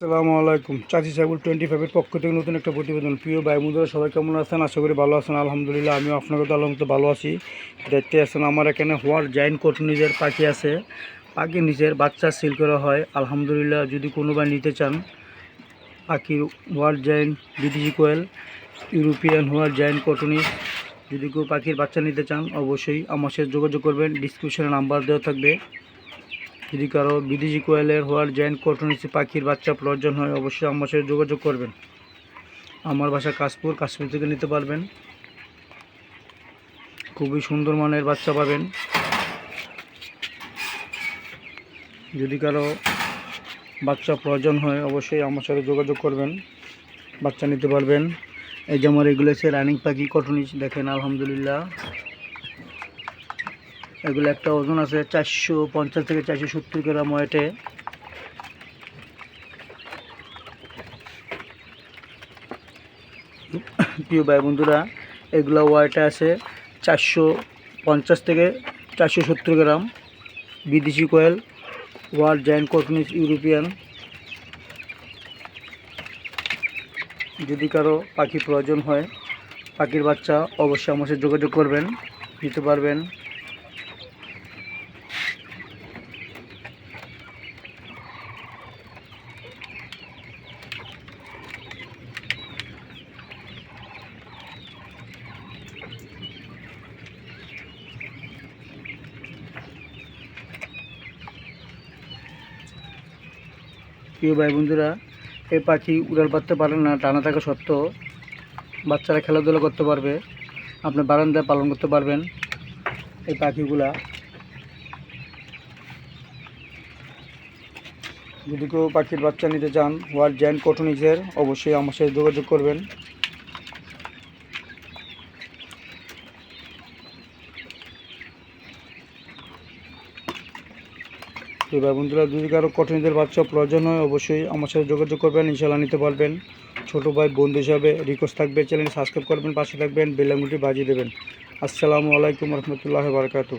আসসালামু আলাইকুম। চাচি সাইবুল টোয়েন্টি ফাইভের পক্ষ থেকে নতুন একটা প্রতিবেদন। প্রিয় বন্ধুরা, সবাই কেমন আছেন? আশা করি ভালো আছেন। আলহামদুলিল্লাহ, আমিও আপনাকে তো আলহামদুলিল্লাহ ভালো আছি। দেখতে আছেন, আমার এখানে হোয়ার জাইন্ট কটনিজের পাখি আছে। পাখি নিজের বাচ্চা সিল করা হয়। আলহামদুলিল্লাহ, যদি কোনো ভাই নিতে চান পাখির হোয়ার জাইন্ট বিদেশি কোয়েল, ইউরোপিয়ান হোয়ার জাইন্ট কটনিজ যদি কেউ পাখির বাচ্চা নিতে চান, অবশ্যই আমার সাথে যোগাযোগ করবেন। ডিসক্রিপশনে নাম্বার দেওয়া থাকবে। যদি কারও বিদেশি কোয়েলের হোয়ার জয়েন্ট কটনিসি পাখির বাচ্চা প্রয়োজন হয়, অবশ্যই আমার সাথে যোগাযোগ করবেন। আমার বাসা কাশপুর, কাশ্মীর থেকে নিতে পারবেন। খুবই সুন্দর মানের বাচ্চা পাবেন। যদি কারও বাচ্চা প্রয়োজন হয়, অবশ্যই আমার সাথে যোগাযোগ করবেন। বাচ্চা নিতে পারবেন। এই যে আমার এগুলো হচ্ছে রানিং পাখি কটনিস দেখেন, আলহামদুলিল্লাহ। এগুলো একটা ওজন আছে চারশো পঞ্চাশ থেকে চারশো সত্তর গ্রাম ওয়েটে। প্রিয় ভাই বন্ধুরা, এগুলো ওয়েটে আছে চারশো পঞ্চাশ থেকে চারশো সত্তর গ্রাম। বিদেশি quail, world giant coturnix European. যদি কারও পাখি প্রয়োজন হয়, পাখির বাচ্চা অবশ্যই আমার সাথে যোগাযোগ করবেন দিতে পারবেন। প্রিয় ভাই বন্ধুরা এই পাখি উড়াল পারতে পারে না, টানা থাকা সত্ত্বেও বাচ্চারা খেলাধুলা করতে পারবে আপনি বারান্দায় পালন করতে পারবেন এই পাখিগুলা। যদি কেউ পাখির বাচ্চা নিতে চান হোয়াট জয়েন্ট কটনিজের অবশ্যই আমার সাথে যোগাযোগ করবেন। তো ভাই বন্ধুরা, যদি কারও কঠিনদের বাচ্চা প্রয়োজন হয়, অবশ্যই আমার সাথে যোগাযোগ করবেন ইনশাল্লাহ নিতে পারবেন। ছোটো ভাই, বন্ধু হিসাবে রিকোয়েস্ট থাকবে চ্যানেল সাবস্ক্রাইব করবেন, পাশে থাকবেন বেলাঙ্গুটি বাজিয়ে দেবেন। আসসালামু আলাইকুম রহমতুল্লাহ বারকাতু